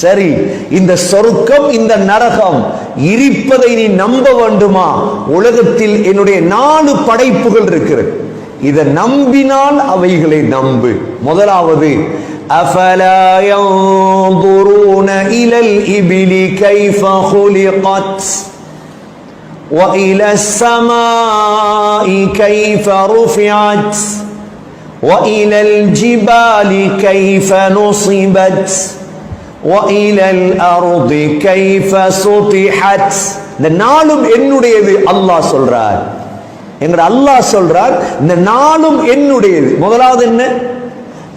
சரி இந்த சொருக்கம் இந்த நரகம் இருப்பதை நீ நம்ப வேண்டுமா உலகத்தில் என்னுடைய நாலு படைப்புகள் இருக்கிறது இதை நம்பினால் அவைகளை நம்பு முதலாவது أفلا ينظرون إلى الإبل كيف خلقت وإلى السماء كيف رفعت وإلى الجبال كيف نصبت وإلى الأرض كيف سطحت இந்த நாளும் என்னுடையது அல்லாஹ் சொல்றார் எங்கட அல்லாஹ் சொல்றார் இந்த நாளும் என்னுடையது முதலாவது என்ன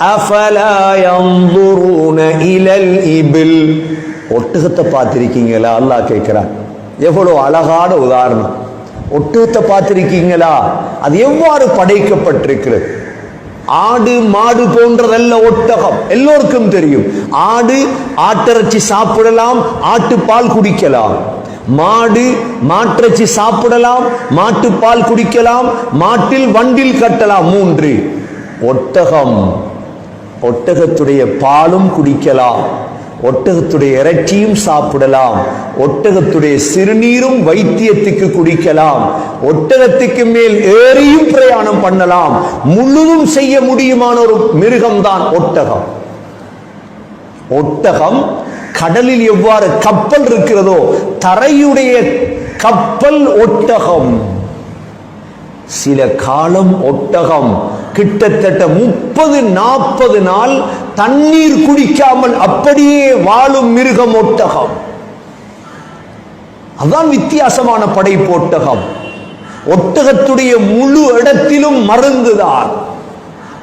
அஃபலா யன்துரூன இலல் இபில் ஒட்டகத்தை பார்த்திருக்கீங்களா அல்லாஹ் கேட்கிறார் எவ்வளவு அழகான உதாரணம் ஒட்டகத்தை பார்த்திருக்கீங்களா அது எவ்வாறு படைக்கப்பட்டிருக்கிறது ஆடு மாடு போன்றதல்ல ஒட்டகம். எல்லோருக்கும் தெரியும். ஆடு ஆட்டிறச்சி சாப்பிடலாம் ஆட்டுப்பால் குடிக்கலாம். மாடு மாற்றச்சி சாப்பிடலாம் மாட்டுப்பால் குடிக்கலாம் மாட்டில் வண்டில் கட்டலாம். மூன்று. ஒட்டகம். ஒட்டகத்துடைய பாலும் குடிக்கலாம். ஒட்டகத்துடைய இறைச்சியும் சாப்பிடலாம். ஒட்டகத்துடைய சிறுநீரும் வைத்தியத்துக்கு குடிக்கலாம். ஒட்டகத்துக்கு மேல் ஏறியும் பிரயாணம் பண்ணலாம். முழுதும் செய்ய முடியுமான ஒரு மிருகம்தான் ஒட்டகம். ஒட்டகம் கடலில் எவ்வாறு கப்பல் இருக்கிறதோ தரையுடைய கப்பல் ஒட்டகம். சில காலம் ஒட்டகம் கிட்டத்தட்ட முப்பது நாற்பது நாள் தண்ணீர் குடிக்காமல் அப்படியே வாழும் மிருகம் ஒட்டகம். அதான் வித்தியாசமான படைப்பு ஒட்டகம். ஒட்டகத்துடைய முழு இடத்திலும் மருந்துதான்.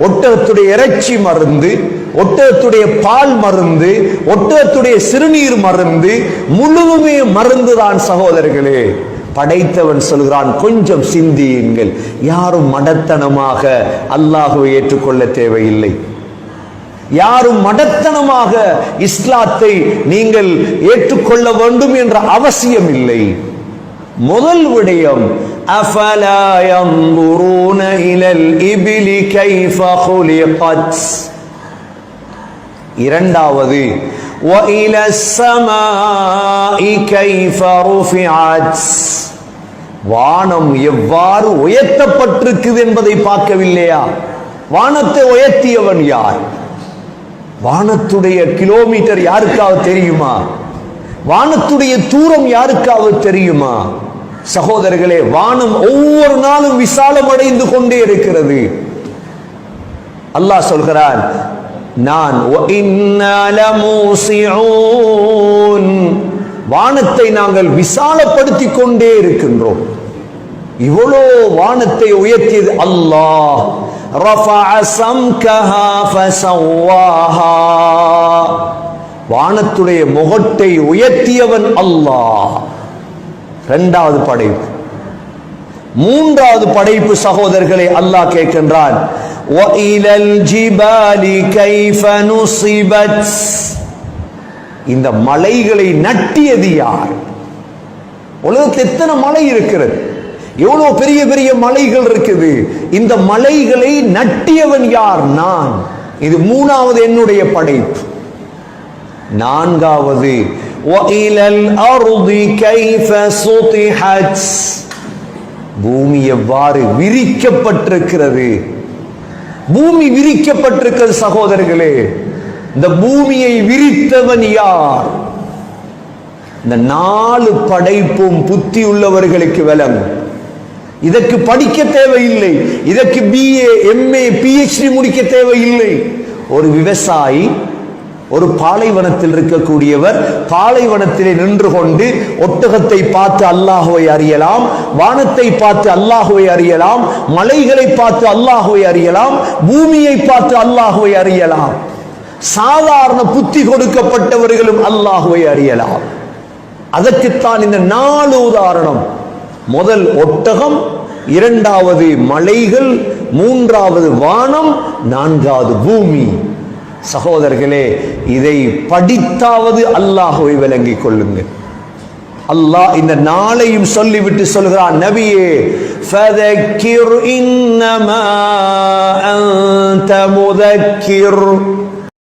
ஒட்டகத்துடைய இறைச்சி மருந்து ஒட்டகத்துடைய பால் மருந்து ஒட்டகத்துடைய சிறுநீர் மருந்து முழுவதுமே மருந்துதான் சகோதரர்களே. படைத்தவன் சொல்கிறான் கொஞ்சம் சிந்தியுங்கள் யாரும் மடத்தனமாக அல்லாஹுவை ஏற்றுக்கொள்ள தேவையில்லை யாரும் மடத்தனமாக இஸ்லாத்தை நீங்கள் ஏற்றுக்கொள்ள வேண்டும் என்ற அவசியம் இல்லை முதல் விடயம் أفلا ينظرون إلى الإبل كيف خلقت இரண்டாவது وإلى السماء كيف رفعت வானம் எவ்வாறு உயர்த்தப்பட்டிருக்குது என்பதை பார்க்கவில்லையா வானத்தை உயர்த்தியவன் யார் வானத்துடைய கிலோமீட்டர் யாருக்காவது தெரியுமா வானத்துடைய தூரம் யாருக்காவது தெரியுமா சகோதரர்களே வானம் ஒவ்வொரு நாளும் விசாலம் அடைந்து கொண்டே இருக்கிறது அல்லாஹ் சொல்கிறான் நான் வானத்தை நாங்கள் விசாலப்படுத்தி கொண்டே இருக்கின்றோம். இவ்வளோ வானத்தை உயர்த்தியது அல்லாஹ். வானத்துடைய முகட்டை உயர்த்தியவன் அல்லாஹ். இரண்டாவது படைப்பு. மூன்றாவது படைப்பு சகோதரர்களை அல்லாஹ் கேட்கின்றான். وَإِلَى الْجِبَالِ كَيْفَ نُصِبَتْ இந்த மலைகளை நட்டியது யார் உலகத்தில் எத்தனை மலை இருக்கிறது எவ்வளவு பெரிய பெரிய மலைகள் இருக்குது இந்த மலைகளை நட்டியவன் யார் நான் இது மூணாவது என்னுடைய படைப்பு நான்காவது وَإِلَى الْأَرْضِ كَيْفَ سُطِحَتْ பூமி எவ்வாறு விரிக்கப்பட்டிருக்கிறது பூமி விரிக்கப்பட்டிருக்கிறது சகோதரர்களே இந்த பூமியை விரித்தவன் யார்? இந்த நாலு படைப்பும் புத்தி உள்ளவர்களுக்கு விளங்கும் இதற்கு படிக்க தேவையில்லை. இதற்கு பிஏ எம்ஏ பிஹெச்டி முடிக்க தேவையில்லை. ஒரு விவசாயி ஒரு பாலைவனத்தில் இருக்கக்கூடியவர் பாலைவனத்திலே நின்று கொண்டு ஒட்டகத்தை பார்த்து அல்லாஹுவை அறியலாம் வானத்தை பார்த்து அல்லாஹுவை அறியலாம் மலைகளை பார்த்து அல்லாஹுவை அறியலாம் பூமியை பார்த்து அல்லாஹுவை அறியலாம். சாதாரண புத்தி கொடுக்கப்பட்டவர்களும் அல்லாஹுவை அறியலாம். அதற்குத்தான் இந்த நாலு உதாரணம். முதல் ஒட்டகம் இரண்டாவது மலைகள் மூன்றாவது வானம் நான்காவது பூமி. சகோதரர்களே இதை படித்தாவது அல்லாஹுவை விளங்கிக் கொள்ளுங்கள். அல்லாஹ் இந்த நாளையும் சொல்லிவிட்டு சொல்கிறான் நபியே ஃபதக்கிர் இன்னமா அன்த முதக்கிர்.